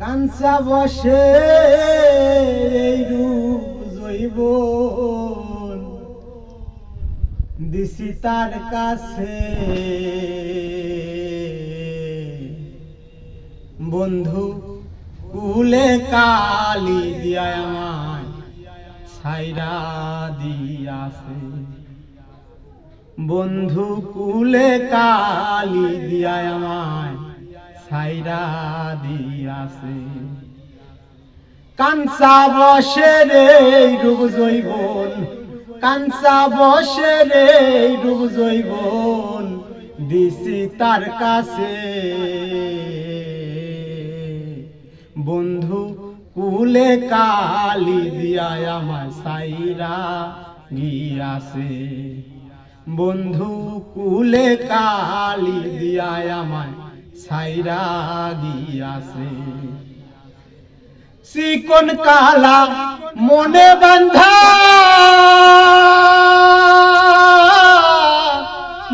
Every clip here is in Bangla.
কাঞ্চা বসে এই জৈব দিছি তার কাছে। বন্ধু, কুলে কালি দিয়া আমায় ছাইরা দিয়াছে। বন্ধু, কুলে কালি দিয়া আমায় ছাইরা দিয়াছে। কাঞ্চা বসে রে রূপ জৈবন। কাঞ্চা বসে রে রূপ জৈবন। দিছি তার কাছে। বন্ধু, কুলে কালি দিয়া আমার সাইরা গিয়াছে। বন্ধু, কুলে কালি দিয়া আমার সাইরা গিয়াছে। চিকন কালা মনে বান্ধা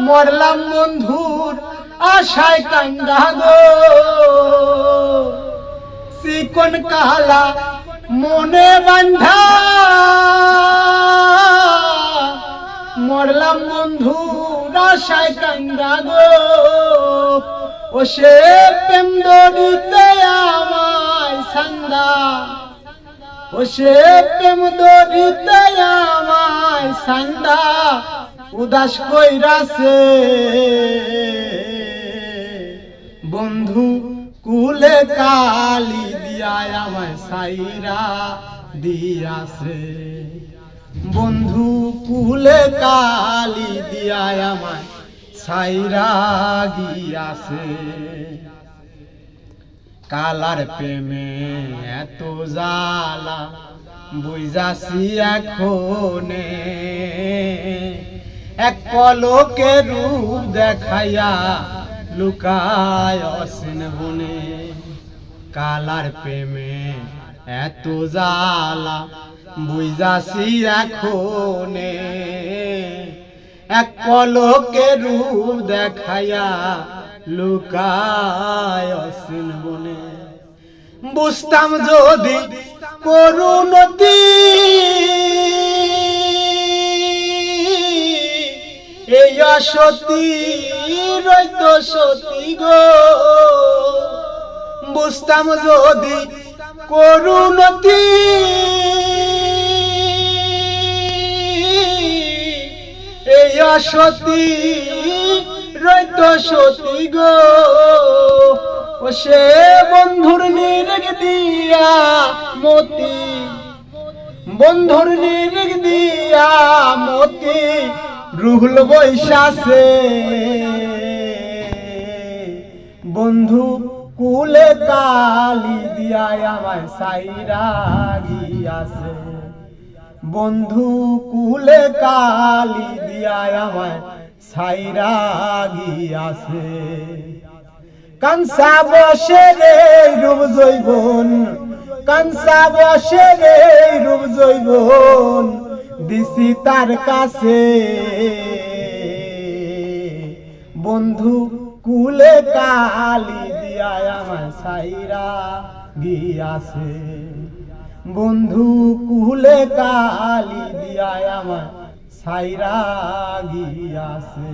মরলাম বন্ধুর আশায় কান্দা গো। চিকন কালা মনে বান্ধা ও সে প্রেম দরিতে আমায় সান্দা ও সে প্রেম দরিতে আমায় সান্দা উদাস কইরাছে। বন্ধু, কুলে কালি দিয়া আমায় সাইরা দিয়াছে। বন্ধু, কুলে কালি দিয়া আমায় ছাইরা গিয়াছে। কালার প্রেমে এত জালা বুঝাছি এখনে। এক পলকে রূপ দেখাইয়া লুকায় অসিন বনে। কালার প্রেমে এত জালা বুঝাছি এখনে। এক পলকে রূপ দেখাইয়া লুকায় অসিন বনে। বুঝতাম যদি করুণতি, এই অসতী রইত সতী গো। বুঝতাম যদি করুণতি অসতী রইত সতী গো। ও সে বন্ধুর নিরেগ দিয়া মতি, বন্ধুর নিরেগ দিয়া মতি, রুহুল বৈশাসে বন্ধু কুলে কালি দিয়া আমায় সাইরা গিয়াছে। বন্ধু কুলে কালি দিয়া আমায় সাইরা গিয়াছে। কানসা বসে রে রূপ জৈবন, কানসা বসে রে রূপ জৈবন, দিছি তার কাছে। বন্ধু কুলে কালি দিয়া আমার সাইরা গিয়াছে। বন্ধু কুলে কালি দিয়ায় আমার সাইরা গিয়াছে।